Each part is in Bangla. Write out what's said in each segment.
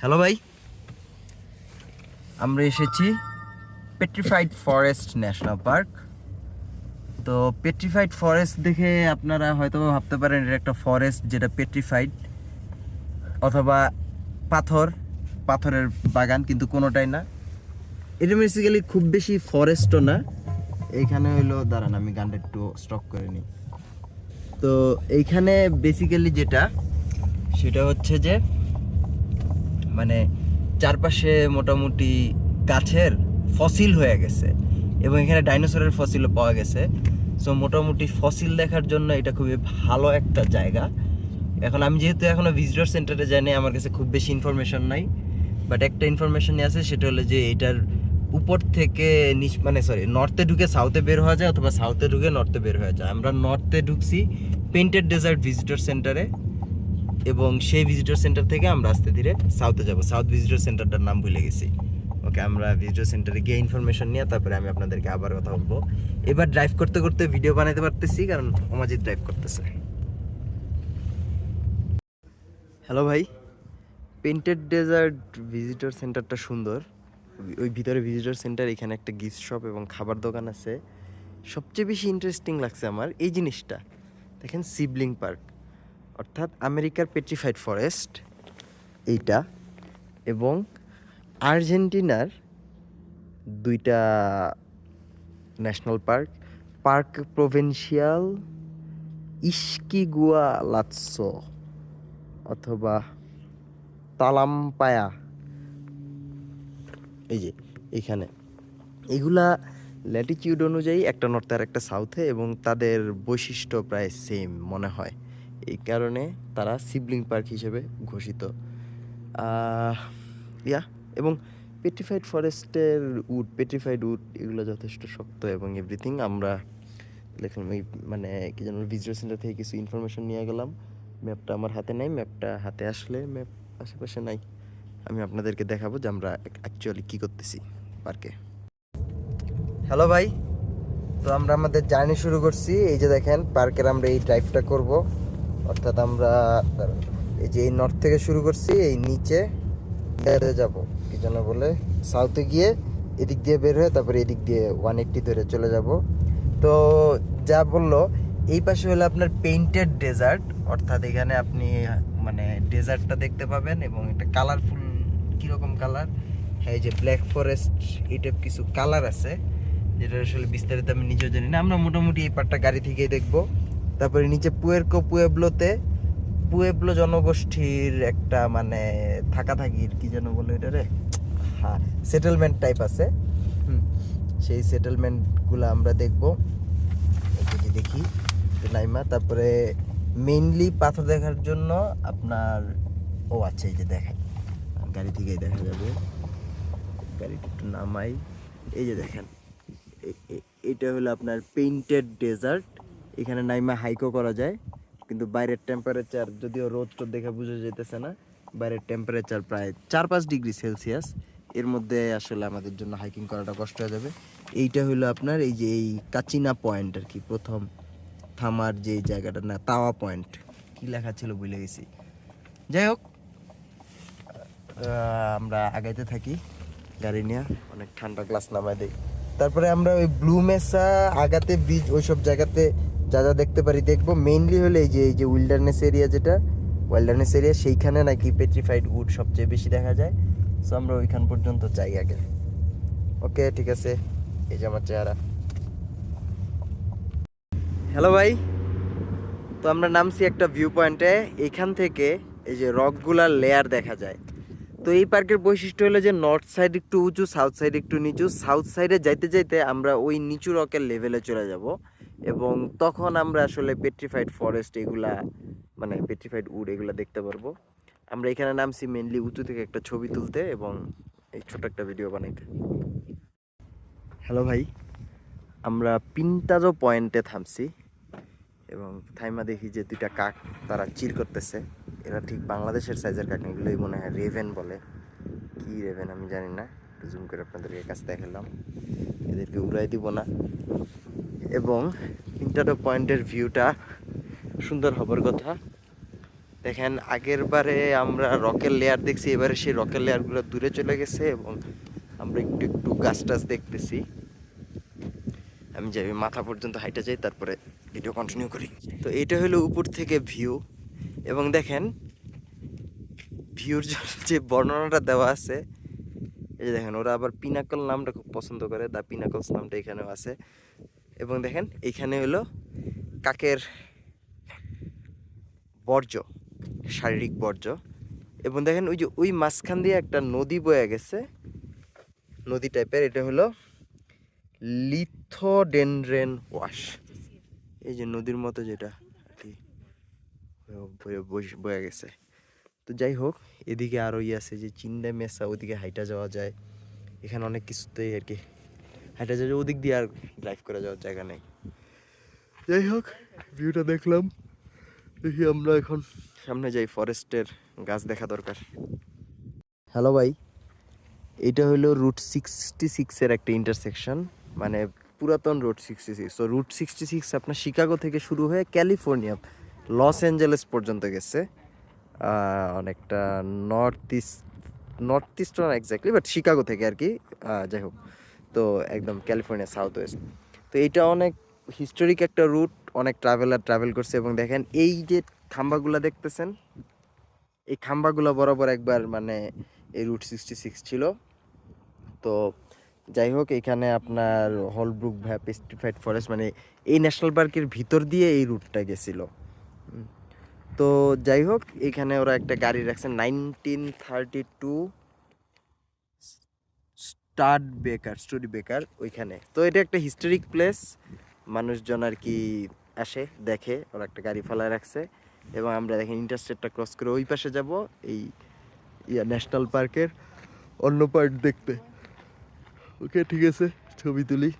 হ্যালো ভাই। আমরা এসেছি পেট্রিফাইড ফরেস্ট ন্যাশনাল পার্ক তো পেট্রিফাইড ফরেস্ট দেখে আপনারা হয়তো ভাবতে পারেন এটা একটা ফরেস্ট যেটা পেট্রিফাইড অথবা পাথর, পাথরের বাগান, কিন্তু কোনোটাই না। এটা বেসিক্যালি খুব বেশি ফরেস্টও না। এইখানে হইল, দাঁড়ান আমি গানটা একটু স্টক করে নিই। তো এইখানে বেসিক্যালি যেটা, সেটা হচ্ছে যে মানে চারপাশে মোটামুটি গাছের ফসিল হয়ে গেছে এবং এখানে ডাইনোসরের ফসিলও পাওয়া গেছে। সো মোটামুটি ফসিল দেখার জন্য এটা খুবই ভালো একটা জায়গা। এখন আমি যেহেতু এখনও ভিজিটর সেন্টারে যাইনি, আমার কাছে খুব বেশি ইনফরমেশন নাই। বাট একটা ইনফরমেশন আছে, সেটা হলো যে এটার উপর থেকে নিচ মানে সরি নর্থে ঢুকে সাউথে বের হওয়া যায় অথবা সাউথে ঢুকে নর্থে বের হয়ে যায়। আমরা নর্থে ঢুকছি পেন্টেড ডেজার্ট ভিজিটর সেন্টারে এবং সেই ভিজিটর সেন্টার থেকে আমরা আস্তে ধীরে সাউথে যাব। সাউথ ভিজিটর সেন্টারটার নাম ভুলে গেছি। ওকে আমরা ভিজিটর সেন্টারে গিয়ে ইনফরমেশন নিয়ে তারপরে আমি আপনাদেরকে আবার কথা বলব। এবার ড্রাইভ করতে করতে ভিডিও বানাতে পারতেছি, কারণ অমাজিৎ ড্রাইভ করতেছে। হ্যালো ভাই পেন্টেড ডেজার্ট ভিজিটর সেন্টারটা সুন্দর। ওই ভিতরে ভিজিটর সেন্টার এখানে একটা গিফট শপ এবং খাবার দোকান আছে। সবচেয়ে বেশি ইন্টারেস্টিং লাগছে আমার এই জিনিসটা। দেখেন সিবলিং পার্ক। অর্থাৎ আমেরিকার পেট্রিফাইড ফরেস্ট এইটা এবং আর্জেন্টিনার দুইটা national park park provincial Ischigualasto অথবা তালাম্পায়া। এই যে এইখানে এগুলা ল্যাটিটিউড অনুযায়ী একটা নর্থ আর একটা সাউথে এবং তাদের বৈশিষ্ট্য প্রায় সেম মনে হয়। এই কারণে তারা সিবলিং পার্ক হিসেবে ঘোষিত। ইয়া এবং পেট্রিফাইড ফরেস্টের উড পেট্রিফাইড উড এগুলো যথেষ্ট শক্ত এবং এভরিথিং আমরা দেখলাম এই মানে কি যেন ভিজিটর সেন্টার থেকে কিছু ইনফরমেশন নিয়ে গেলাম। ম্যাপটা আমার হাতে নাই ম্যাপটা হাতে আসলে ম্যাপ আশেপাশে নাই। আমি আপনাদেরকে দেখাবো যে আমরা অ্যাকচুয়ালি কী করতেছি পার্কে হ্যালো ভাই, তো আমরা আমাদের জার্নি শুরু করছি। এই যে দেখেন পার্কের আমরা এই ড্রাইভটা করব। অর্থাৎ আমরা এই যে এই নর্থ থেকে শুরু করছি, এই নিচে যাব। কি যেন বলে সাউথে গিয়ে এদিক দিয়ে বের হয়ে তারপরে এদিক দিয়ে ওয়ান এইট্টি ধরে চলে যাব। তো যা বলল, এই পাশে হলো আপনার পেইন্টেড ডেজার্ট অর্থাৎ এখানে আপনি মানে ডেজার্টটা দেখতে পাবেন এবং একটা কালারফুল কীরকম কালার এই যে ব্ল্যাক ফরেস্ট এই টাইপ কিছু কালার আছে, যেটা আসলে বিস্তারিত আমি নিজেও জানি না। আমরা মোটামুটি এই পার্টটা গাড়ি থেকেই দেখব। তারপরে নিচে পুয়েরকো পুয়েবলোতে পুয়েবলো জনগোষ্ঠীর একটা মানে থাকা থাকির কি যেন বলে এটা রে? হ্যাঁ সেটেলমেন্ট টাইপ আছে। সেই সেটেলমেন্টগুলো আমরা দেখব। যদি দেখি নাইমা। তারপরে মেইনলি পাথর দেখার জন্য আপনার, ও আচ্ছা এই যে দেখেন। গাড়ি থেকেই দেখা যাবে। গাড়িটা একটু নামাই। এই যে দেখেন এটা হলো আপনার পেইন্টেড ডেজার্ট এখানে নাইমা হাইকও করা যায়, কিন্তু বাইরের টেম্পারেচার যদিও রোদ টোদ দেখে বোঝা যেতেছে না, বাইরের টেম্পারেচার প্রায় চার পাঁচ ডিগ্রি সেলসিয়াস এর মধ্যে আসলে আমাদের জন্য হাইকিং করাটা কষ্ট হয়ে যাবে। এইটা হলো আপনার এই যে এই কাচিনা পয়েন্ট আর কি, প্রথম থামার যে জায়গাটা, না, তাওয়া পয়েন্ট কি লেখা ছিল ভুলে গেছি। যাই হোক আমরা আগাইতে থাকি গাড়ি নিয়ে, অনেক ঠান্ডা গ্লাস নামাই দেই। তারপরে আমরা ওই ব্লু মেসা আগাতে ব্রিজ ওইসব জায়গাতে যা যা দেখতে পারি, দেখব মেইনলি হলো এই যে এই যে উইল্ডারনেস এরিয়া যেটা ওয়াইল্ডারনেস এরিয়া সেইখানে নাকি পেট্রিফাইড উড সবচেয়ে বেশি দেখা যায়। সো আমরা ওইখান পর্যন্ত যাই আগে। ওকে ঠিক আছে। এই যে আমার চেহারা। হ্যালো ভাই। তো আমরা নামছি একটা ভিউ পয়েন্টে এখান থেকে এই যে রকগুলার লেয়ার দেখা যায়। তো এই পার্কের বৈশিষ্ট্য হলো যে নর্থ সাইড একটু উঁচু সাউথ সাইড একটু নিচু। সাউথ সাইডে যাইতে যাইতে আমরা ওই নিচু রকের লেভেলে চলে যাব। এবং তখন আমরা আসলে পেট্রিফাইড ফরেস্ট এগুলা মানে পেট্রিফাইড উড এগুলা দেখতে পারব। আমরা এখানে নামছি মেনলি উঁচু থেকে একটা ছবি তুলতে এবং এই ছোট একটা ভিডিও বানাইতে। হ্যালো ভাই, আমরা পিন্টাজো পয়েন্টে থামছি এবং থাইমা দেখি যে দুইটা কাক তারা চির করতেছে। এরা ঠিক বাংলাদেশের সাইজের কাক এগুলোই মনে হয় রেভেন বলে। কি রেভেন আমি জানি না জুম করে আপনাদেরকে কাছে দেখালাম। এদেরকে উড়াই দিব না। এবং পিন্টাটো পয়েন্টের ভিউটা সুন্দর হবার কথা। দেখেন, আগের বারে আমরা রকের লেয়ার দেখছি, এবারে সেই রকের লেয়ারগুলো দূরে চলে গেছে এবং আমরা একটু একটু গাছ টাছ দেখতেছি। আমি যাই মাথা পর্যন্ত হাইটা যাই, তারপরে ভিডিও কন্টিনিউ করি। তো এটা হলো উপর থেকে ভিউ এবং দেখেন ভিউর যে বর্ণনাটা দেওয়া আছে, এই যে দেখেন, ওরা আবার পিনাকল নামটা খুব পছন্দ করে দা পিনাকলস নামটা এখানেও আছে। এবং দেখেন এইখানে হলো কাকের বর্জ্য, শারীরিক বর্জ্য। এবং দেখেন, ওই যে ওই মাঝখান দিয়ে একটা নদী বয়ে গেছে। নদী টাইপের এটা হলো লিথোডেনড্রেন ওয়াশ। এই যে নদীর মতো যেটা আর কি বয়ে- গেছে। তো যাই হোক, এদিকে আরও ইয়ে আছে যে চিন্ডা মেসা ওদিকে হাইটা যাওয়া যায়। এখানে অনেক কিছুতেই আর কি যাওয়া যায়, ওদিক দিয়ে আর ড্রাইভ করে যাওয়ার জায়গা নেই। যাই হোক ভিউটা দেখলাম। দেখি আমরা এখন সামনে যাই ফরেস্টের গাছ দেখা দরকার। হ্যালো ভাই। এটা হলো রুট সিক্সটি সিক্সের একটা ইন্টারসেকশন মানে পুরাতন রুট সিক্সটি সিক্স তো রুট সিক্সটি সিক্স আপনার শিকাগো থেকে শুরু হয়ে ক্যালিফোর্নিয়া লস অ্যাঞ্জেলেস পর্যন্ত গেছে। অনেকটা নর্থ ইস্ট নর্থ ইস্ট না এক্স্যাক্টলি বাট শিকাগো থেকে আর কি। যাই হোক। তো একদম ক্যালিফোর্নিয়া সাউথ ওয়েস্ট তো এইটা অনেক হিস্টোরিক একটা রুট অনেক ট্রাভেলার ট্রাভেল করছে এবং দেখেন এই যে খাম্বাগুলো দেখতেছেন, এই খাম্বাগুলো বরাবর একবার মানে এই রুট সিক্সটি সিক্স ছিল। তো যাই হোক, এখানে আপনার হলব্রুক ভ্যা পেস্টিফাইড ফরেস্ট মানে এই ন্যাশনাল পার্কের ভিতর দিয়ে এই রুটটা গেছিল। তো যাই হোক, এখানে ওরা একটা গাড়ি রাখছে nineteen thirty two Studebaker story baker ওইখানে। তো এটা একটা হিস্টোরিক প্লেস। মানুষজন আর কি আসে, দেখে, ওরা একটা গাড়ি ফেলায় রাখছে। এবং আমরা দেখেন ইন্টারস্টেটটা ক্রস করে ওই পাশে যাব, এই ইয়া ন্যাশনাল পার্কের অন্য পার্ট দেখতে। ওকে, ঠিক আছে, ছবি তুলি।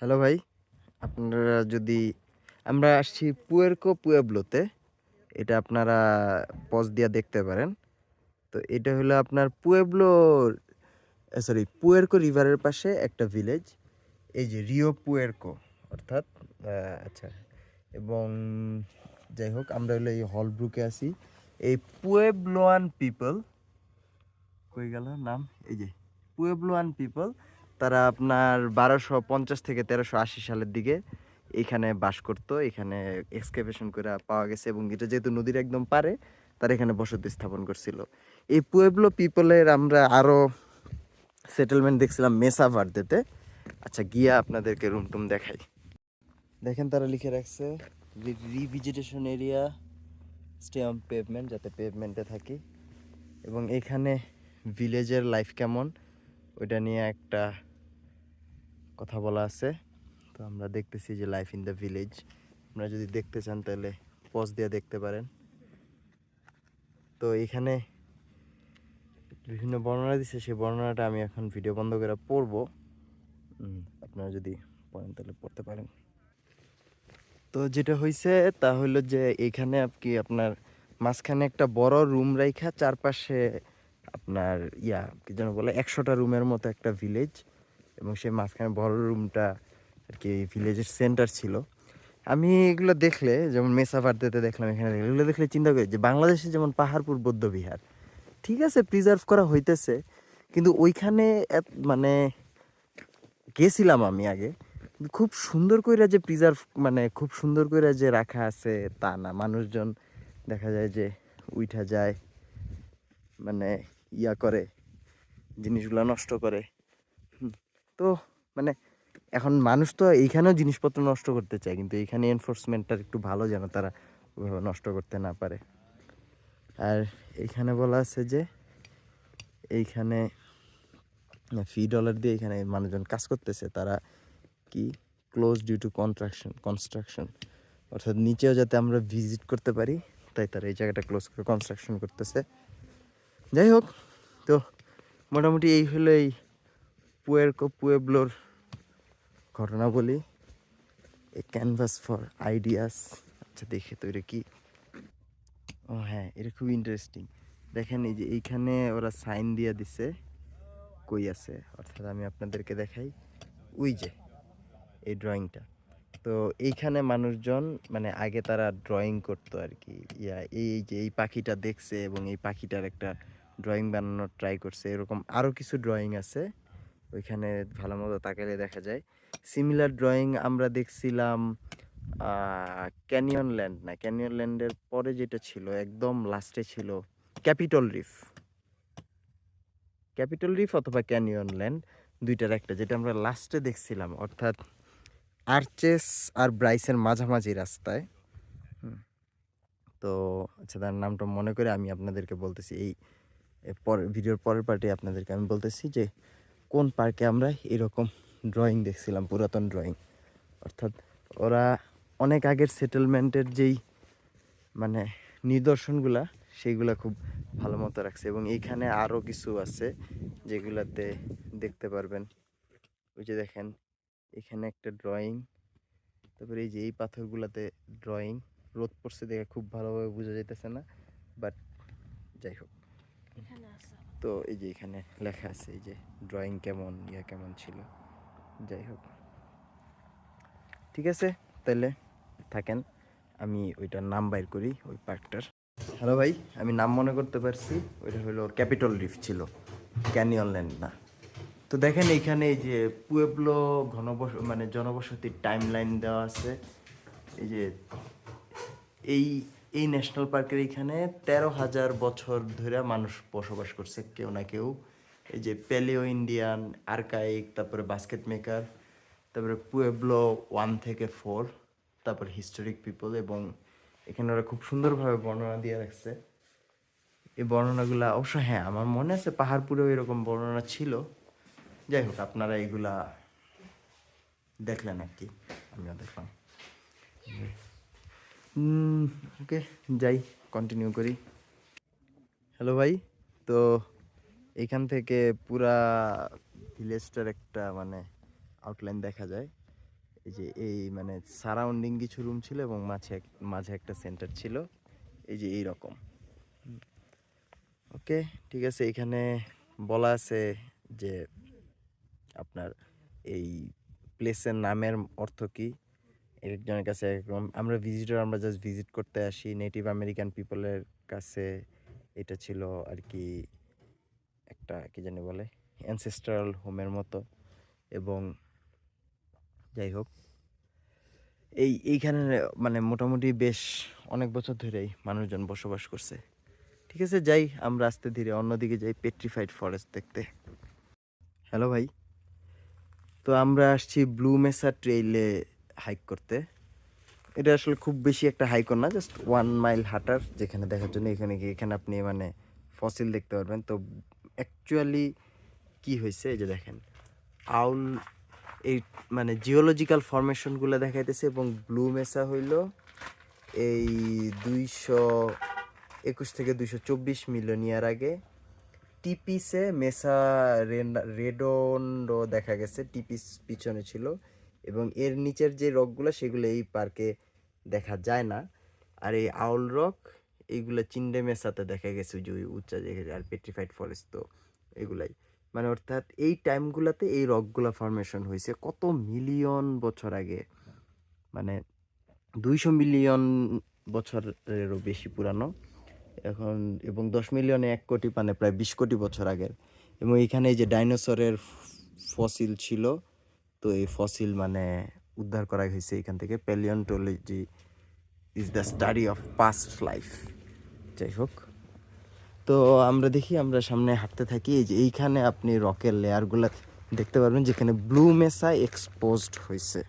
হ্যালো ভাই, আপনারা যদি, আমরা আসছি পুয়েরকো পুয়েবলোতে। এটা আপনারা পজ দিয়ে দেখতে পারেন। তো এটা হলো আপনার পুয়েবলো সরি পুয়েরকো রিভারের পাশে একটা ভিলেজ এই যে রিও পুয়েরকো অর্থাৎ আচ্ছা এবং যাই হোক, আমরা হলো এই হলব্রুকে আছি। এই পুয়েবলোয়ান পিপল কই গেল নাম? এই যে পুয়েবলোয়ান পিপল তারা আপনার বারোশো পঞ্চাশ থেকে তেরোশো আশি সালের দিকে এখানে বাস করতো, এখানে এক্সকেভেশন করে পাওয়া গেছে, এবং এটা যেহেতু নদীর একদম পারে তারা এখানে বসতি স্থাপন করছিল। এই পুয়েবলো পিপলের আমরা আরও সেটেলমেন্ট দেখছিলাম মেসা ভার্দেতে আচ্ছা গিয়া আপনাদেরকে রুম টুম দেখাই। দেখেন, তারা লিখে রাখছে revegetation area stay on pavement যাতে পেভমেন্টে থাকি। এবং এখানে ভিলেজের লাইফ কেমন, ওইটা নিয়ে একটা কথা বলা আছে। তো আমরা দেখতেছি যে লাইফ ইন দ্য ভিলেজ আপনারা যদি দেখতে চান, তাহলে পজ দিয়ে দেখতে পারেন। তো এখানে বিভিন্ন বর্ণনা দিচ্ছে সেই বর্ণনাটা আমি এখন ভিডিও বন্ধ করে পড়ব। আপনারা যদি পড়েন তাহলে পড়তে পারেন। তো যেটা হয়েছে তা হলো যে এখানে কি আপনার মাঝখানে একটা বড় রুম রাইখা, চারপাশে আপনার ইয়া, কি যেন বলে, একশোটা রুমের মতো একটা ভিলেজ এবং সেই মাঝখানে বড় রুমটা আর কি ভিলেজের সেন্টার ছিল। আমি এগুলো দেখলে, যেমন মেসা ভারতেতে দেখলাম এখানে, এগুলো দেখলে চিন্তা করি যে বাংলাদেশে যেমন পাহাড়পুর বৌদ্ধ বিহার ঠিক আছে প্রিজার্ভ করা হইতেছে। কিন্তু ওইখানে মানে গেছিলাম আমি আগে। খুব সুন্দর কইরা যে প্রিজার্ভ মানে খুব সুন্দর কইরা যে রাখা আছে তা না। মানুষজন দেখা যায় যে উইঠা যায় মানে ইয়া করে, জিনিসগুলো নষ্ট করে। তো মানে এখন মানুষ তো এইখানেও জিনিসপত্র নষ্ট করতে চায়, কিন্তু এইখানে এনফোর্সমেন্টটা একটু ভালো যেন তারা ওইভাবে নষ্ট করতে না পারে। আর এইখানে বলা আছে যে এইখানে ফি ডলার দিয়ে এখানে মানুষজন কাজ করতেছে। তারা কি? Close due to construction construction অর্থাৎ নিচেও যাতে আমরা ভিজিট করতে পারি, তাই তারা এই জায়গাটা ক্লোজ করে কনস্ট্রাকশন করতেছে। যাই হোক, তো মোটামুটি এই হলো এই পুয়েরকো পুয়েবলোর ঘটনা বলি এ ক্যানভাস ফর আইডিয়াস আচ্ছা দেখে তো এটা কি ও হ্যাঁ এটা খুব ইন্টারেস্টিং দেখেন এই যে এইখানে ওরা সাইন দিয়ে দিছে, কই আছে? অর্থাৎ আমি আপনাদেরকে দেখাই। ওই যে, এই ড্রয়িংটা তো এইখানে মানুষজন মানে আগে তারা ড্রয়িং করতো আর কি ইয়া, এই যে এই পাখিটা দেখছে এবং এই পাখিটার একটা ড্রয়িং বানানোর ট্রাই করছে। এরকম আরও কিছু ড্রয়িং আছে। ওইখানে ভালো মতো তাকালে দেখা যায়। সিমিলার ড্রয়িং আমরা দেখছিলাম ক্যানিয়ন ল্যান্ড না, ক্যানিয়ন ল্যান্ডের পরে যেটা ছিল, একদম লাস্টে ছিল ক্যাপিটল রিফ। ক্যাপিটল রিফ অথবা ক্যানিয়ন ল্যান্ড দুইটার একটা, যেটা আমরা লাস্টে দেখছিলাম, অর্থাৎ আর্চেস আর ব্রাইসের মাঝামাঝি রাস্তায়। তো আচ্ছা তার নামটা মনে করে আমি আপনাদেরকে বলতেছি, এই পর, ভিডিওর পরের পার্টে আপনাদেরকে আমি বলতেছি যে, কোন পার্কে আমরা এরকম ড্রয়িং দেখছিলাম, পুরাতন ড্রয়িং অর্থাৎ ওরা অনেক আগের সেটেলমেন্টের যেই মানে নিদর্শনগুলা সেইগুলা খুব ভালো মতো রাখছে। এবং এইখানে আরও কিছু আছে যেগুলাতে দেখতে পারবেন। ওই যে দেখেন এখানে একটা ড্রয়িং তারপরে এই যে এই পাথরগুলাতে ড্রয়িং রোদ পড়ছে দেখে খুব ভালোভাবে বোঝা যাইতেছে না বাট যাই হোক। তো এই যে এখানে লেখা আছে এই যে ড্রয়িং কেমন ইয়া কেমন ছিল যাই হোক। ঠিক আছে তাহলে থাকেন, আমি ওইটার নাম বাইর করি, ওই পার্কটার। হ্যালো ভাই, আমি নাম মনে করতে পারছি, ওইটা হলো ক্যাপিটল রিফ ছিল, ক্যানিয়ন ল্যান্ড না। তো দেখেন এইখানে এই যে পুয়েবলো ঘনবস মানে জনবসতির টাইম লাইন দেওয়া আছে, এই যে এই এই ন্যাশনাল পার্কের এখানে তেরো হাজার বছর ধরে মানুষ বসবাস করছে, কেউ না কেউ। এই যে প্যালিও ইন্ডিয়ান, আর্কাইক, তারপরে বাস্কেট মেকার, তারপরে পুয়েবলো ওয়ান থেকে ফোর। তারপর হিস্টোরিক পিপল এবং এখানে ওরা খুব সুন্দরভাবে বর্ণনা দিয়ে রাখছে। এই বর্ণনাগুলা অবশ্য হ্যাঁ আমার মনে আছে পাহাড়পুরেও এরকম বর্ণনা ছিল। যাই হোক, আপনারা এগুলা দেখলেন আর কি আমিও দেখলাম। ওকে, যাই কন্টিনিউ করি। হ্যালো ভাই, তো এইখান থেকে পুরা ভিলেজটার একটা মানে আউটলাইন দেখা যায়। এই যে এই মানে সারাউন্ডিং কিছু রুম ছিল এবং মাঝে এক- মাঝে একটা সেন্টার ছিল। এই যে এই রকম ওকে ঠিক আছে এখানে বলা আছে যে আপনার এই প্লেসের নামের অর্থ কি? একজনের কাছে একরকম আমরা ভিজিটর আমরা জাস্ট ভিজিট করতে আসি। নেটিভ আমেরিকান পিপলের কাছে এটা ছিল আর কি একটা কি জানি বলে অ্যানসেস্ট্রাল হোমের মতো। এবং যাই হোক। এই, এইখানে মানে মোটামুটি বেশ অনেক বছর ধরেই মানুষজন বসবাস করছে। ঠিক আছে, যাই, আমরা আস্তে ধীরে অন্যদিকে যাই পেট্রিফাইড ফরেস্ট দেখতে। হ্যালো ভাই। তো আমরা আসছি ব্লু মেসা ট্রেইলে হাইক করতে। এটা আসলে খুব বেশি একটা হাইকও না জাস্ট ওয়ান মাইল হাঁটার, যেখানে দেখার জন্য এখানে গিয়ে, এখানে আপনি মানে ফসিল দেখতে পারবেন। তো অ্যাকচুয়ালি কি হয়েছে, এই যে দেখেন। আউল এই মানে জিওলজিক্যাল ফরমেশনগুলো দেখাইতেছে এবং ব্লু মেসা হইল এই দুইশো একুশ থেকে দুইশো চব্বিশ মিলিয়ন ইয়ার আগে। টিপিসে মেসা রেডন্ডো দেখা গেছে টিপিস পিছনে ছিল এবং এর নিচের যে রকগুলো সেগুলো এই পার্কে দেখা যায় না। আর এই আউল রক, এইগুলো চিন্ডে মেসাতে দেখা গেছে যে উচ্চা আর পেট্রিফাইড ফরেস্ট তো, এগুলাই। মানে অর্থাৎ এই টাইমগুলোতে এই রকগুলো ফরমেশন হয়েছে কত মিলিয়ন বছর আগে। মানে দুইশো মিলিয়ন বছরেরও বেশি পুরানো। এখন এবং দশ মিলিয়নে এক কোটি মানে প্রায় বিশ কোটি বছর আগের। এবং এখানে যে ডাইনোসরের ফসিল ছিল, তো এই ফসিল মানে উদ্ধার করা হয়েছে এখান থেকে। Paleontology is the study of past life যাই হোক। তো আমরা দেখি, আমরা সামনে হাঁটতে থাকি। এই যে এইখানে আপনি রকের লেয়ারগুলো দেখতে পারবেন, যেখানে ব্লু মেসা এক্সপোজড হয়েছে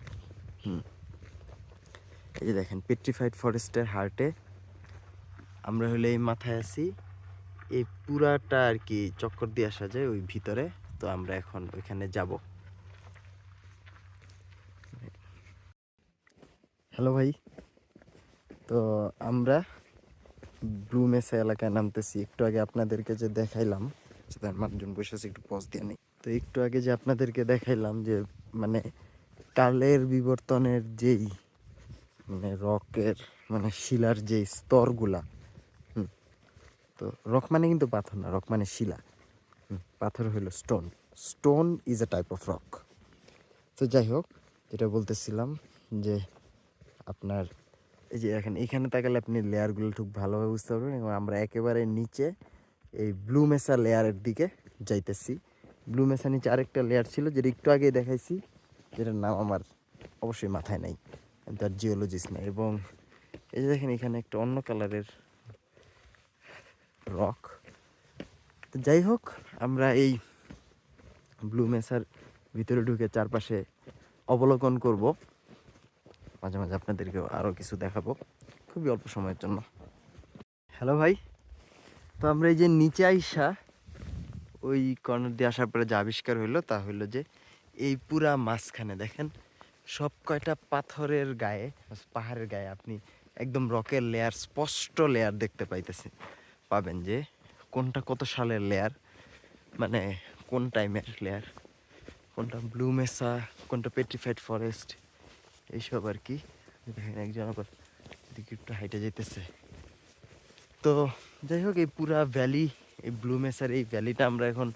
হুম। এই যে দেখেন পেট্রিফাইড ফরেস্টের হার্টে আমরা হলে এই মাথায় আছি। এই পুরাটা আর কি চক্কর দিয়ে আসা যায় ওই ভিতরে, তো আমরা এখন ওইখানে যাব। হ্যালো ভাই। তো আমরা ব্লু মেসা এলাকায় নামতেছি। একটু আগে আপনাদেরকে যে দেখাইলাম সেটা মানুষজন বসে আছে, একটু পজ দিয়ে নেই। তো একটু আগে যে আপনাদেরকে দেখাইলাম যে মানে কালের বিবর্তনের যেই মানে রকের মানে শিলার যে স্তরগুলা তো রক মানে কিন্তু পাথর না, রক মানে শিলা পাথর হলো stone stone is a type of rock তো যাই হোক, যেটা বলতেছিলাম যে আপনার এই যে এখন এখানে তাকালে আপনি লেয়ারগুলো ঠিক ভালোভাবে বুঝতে পারবেন এবং আমরা একেবারে নিচে এই ব্লু মেসা লেয়ারের দিকে যাইতেছি। ব্লু মেসা নিচে আরেকটা লেয়ার ছিল যেটা একটু আগে দেখাইছি, যেটার নাম আমার অবশ্যই মাথায় নাই আমি তার জিওলজিস্ট না এবং এই যে দেখেন এখানে একটা অন্য কালারের রক তো যাই হোক, আমরা এই ব্লু মেসার ভিতরে ঢুকে চারপাশে অবলোকন করব। মাঝে মাঝে আপনাদেরকেও আরও কিছু দেখাবো খুবই অল্প সময়ের জন্য। হ্যালো ভাই, তো আমরা এই যে নিচে আইসা ওই কর্নার দিয়ে আসার পরে যে আবিষ্কার হইল তা হইল যে এই পুরা মাঝখানে দেখেন সব কয়টা পাথরের গায়ে, পাহাড়ের গায়ে আপনি একদম রকের লেয়ার স্পষ্ট লেয়ার দেখতে পাইতেছেন পাবেন যে কোনটা কত সালের লেয়ার মানে কোন টাইমের লেয়ার কোনটা ব্লু মেসা কোনটা পেট্রিফাইড ফরেস্ট এইসব আর কি। দেখেন একজন আবার এদিকে একটু হাইটে যেতেছে তো যাই হোক, এই পুরা ভ্যালি এই ব্লু মেসার এই ভ্যালিটা আমরা এখন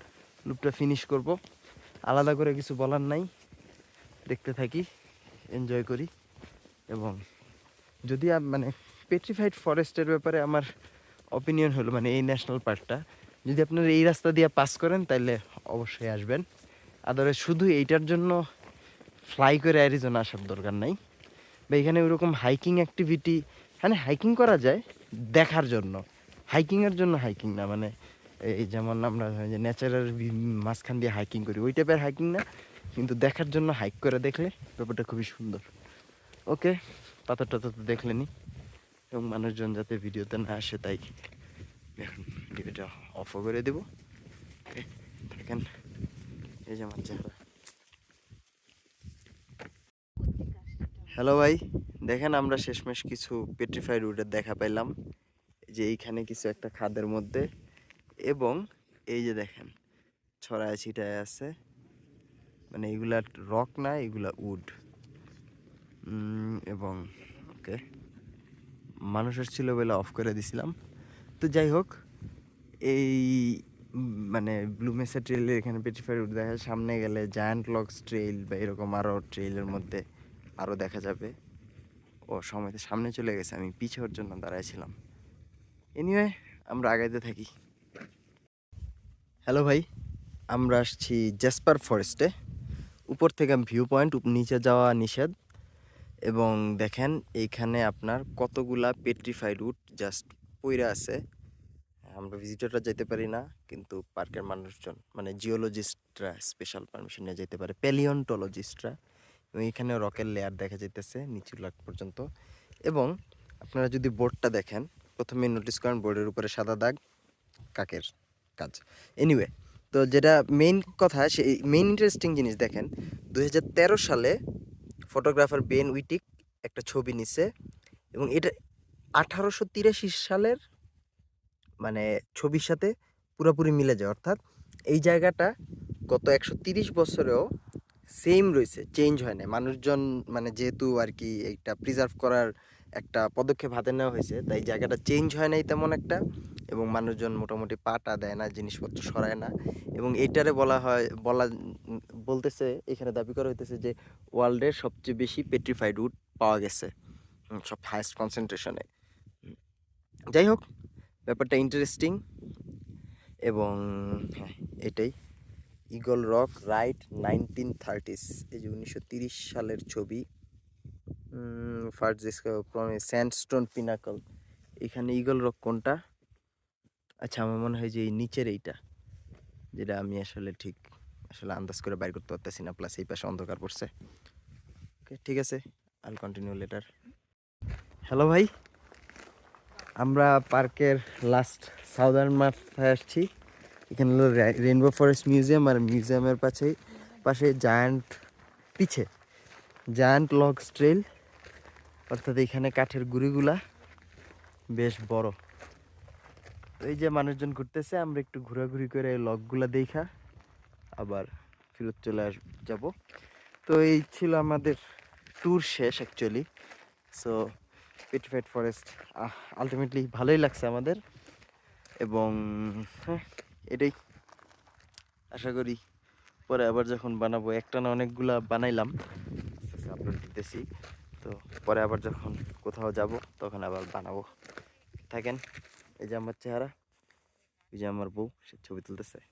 লুপটা ফিনিশ করব। আলাদা করে কিছু বলার নাই। দেখতে থাকি এনজয় করি। এবং যদি মানে পেট্রিফাইড ফরেস্টের ব্যাপারে আমার অপিনিয়ন হলো মানে এই ন্যাশনাল পার্কটা যদি আপনারা এই রাস্তা দিয়ে পাস করেন তাহলে অবশ্যই আসবেন। আদারে শুধু এইটার জন্য ফ্লাই করে অ্যারিজোনা আসার দরকার নাই। বা এখানে ওরকম হাইকিং অ্যাক্টিভিটি মানে হাইকিং করা যায় দেখার জন্য। হাইকিংয়ের জন্য হাইকিং না মানে এই যেমন আমরা যে ন্যাচারাল মাঝখান দিয়ে হাইকিং করি, ওই টাইপের হাইকিং না। কিন্তু দেখার জন্য হাইক করে দেখলে ব্যাপারটা খুবই সুন্দর। ওকে পাথর টাথর তো দেখলেনি এবং মানুষজন যাতে ভিডিওতে না আসে, তাই এখন ভিডিওটা অফও করে দেবো। দেখেন, এই যে আমার চেহারা হ্যালো ভাই, দেখেন আমরা শেষমেশ কিছু পেট্রিফাইড উডের দেখা পাইলাম। যে এইখানে কিছু একটা খাদের মধ্যে এবং এই যে দেখেন, ছড়ায় ছিটায় আছে। মানে এগুলা রক না, এগুলা উড এবং ওকে মানুষের ছিল বলে অফ করে দিছিলাম। তো যাই হোক, এই মানে ব্লুমেসা ট্রেলের এখানে পেট্রিফাইড উড দেখা সামনে গেলে জায়ান্ট লক্স ট্রেইল বা এরকম আরও ট্রেইলের মধ্যে আরও দেখা যাবে। ও সময়তে সামনে চলে গেছে, আমি পিছে ওর জন্য দাঁড়াইছিলাম। এনিওয়ে আমরা আগাইতে থাকি। হ্যালো ভাই, আমরা আসছি জেসপার ফরেস্টে উপর থেকে ভিউ পয়েন্ট নিচে যাওয়া নিষেধ। এবং দেখেন এইখানে আপনার কতগুলা পেট্রিফাইড উড জাস্ট পইরা আছে। আমরা ভিজিটররা যেতে পারি না, কিন্তু পার্কের মানুষজন মানে জিওলজিস্টরা স্পেশাল পারমিশন নিয়ে যেতে পারে প্যালিওন্টোলজিস্টরা এখানে রকের লেয়ার দেখা যাইতেছে নিচু লাখ পর্যন্ত। এবং আপনারা যদি বোর্ডটা দেখেন, প্রথমে নোটিস করেন বোর্ডের উপরে সাদা দাগ, কাকের কাজ। এনিওয়ে তো যেটা মেইন কথা, সেই মেইন ইন্টারেস্টিং জিনিস দেখেন দু হাজার তেরো সালে ফটোগ্রাফার বেন উইটিক একটা ছবি নিছে, এবং এটা আঠারোশো তিরাশি সালের মানে ছবির সাথে পুরোপুরি মিলে যায়। অর্থাৎ এই জায়গাটা গত একশো বছরেও সেম রয়েছে চেঞ্জ হয় না মানুষজন মানে যেহেতু আর কি এইটা প্রিজার্ভ করার একটা পদক্ষেপ হাতে নেওয়া হয়েছে, তাই জায়গাটা চেঞ্জ হয় নাই তেমন একটা এবং মানুষজন মোটামুটি পাটা দেয় না, জিনিসপত্র সরায় না এবং এইটারে বলা হয়, বলা বলতেছে, এখানে দাবি করা হইতেছে যে ওয়ার্ল্ডের সবচেয়ে বেশি পেট্রিফাইড উড পাওয়া গেছে সব হায়েস্ট কনসেন্ট্রেশনে যাই হোক, ব্যাপারটা ইন্টারেস্টিং এবং হ্যাঁ এটাই। Eagle Rock right nineteen thirties, এই যে উনিশশো সালের ছবি। ফার্স্ট স্যান্ডস্টোন পিনাকল এখানে ইগল রক কোনটা? আচ্ছা আমার মনে হয় যে এই নিচের এইটা, যেটা আমি আসলে ঠিক, আসলে আন্দাজ করে বাইর করতে পারতেছি না প্লাস এই পাশে অন্ধকার পড়ছে। ওকে ঠিক আছে আল কন্টিনিউ লেটার হ্যালো ভাই, আমরা পার্কের লাস্ট সাউদার্ন মাথায় আসছি। এখানে হলো রেইনবো ফরেস্ট মিউজিয়াম আর মিউজিয়ামের পাশে পাশে জায়ান্ট পিছে জায়ান্ট লগ ট্রেল অর্থাৎ এখানে কাঠের গুড়িগুলা বেশ বড়। তো এই যে মানুষজন ঘুরতেছে, আমরা একটু ঘোরাঘুরি করে এই লগগুলা দেখা, আবার ফেরত চলে আস, যাব। তো এই ছিল আমাদের ট্যুর শেষ actually so petrified forest ultimately ভালোই লাগছে আমাদের, এবং হ্যাঁ এটাই। আশা করি পরে আবার যখন বানাবো একটা না অনেকগুলা বানাইলাম আপলোড দিতেছি। তো পরে আবার যখন কোথাও যাব, তখন আবার বানাবো। থাকেন, এই যে আমার চেহারা, এই যে আমার বউ, সে ছবি তুলতেছে।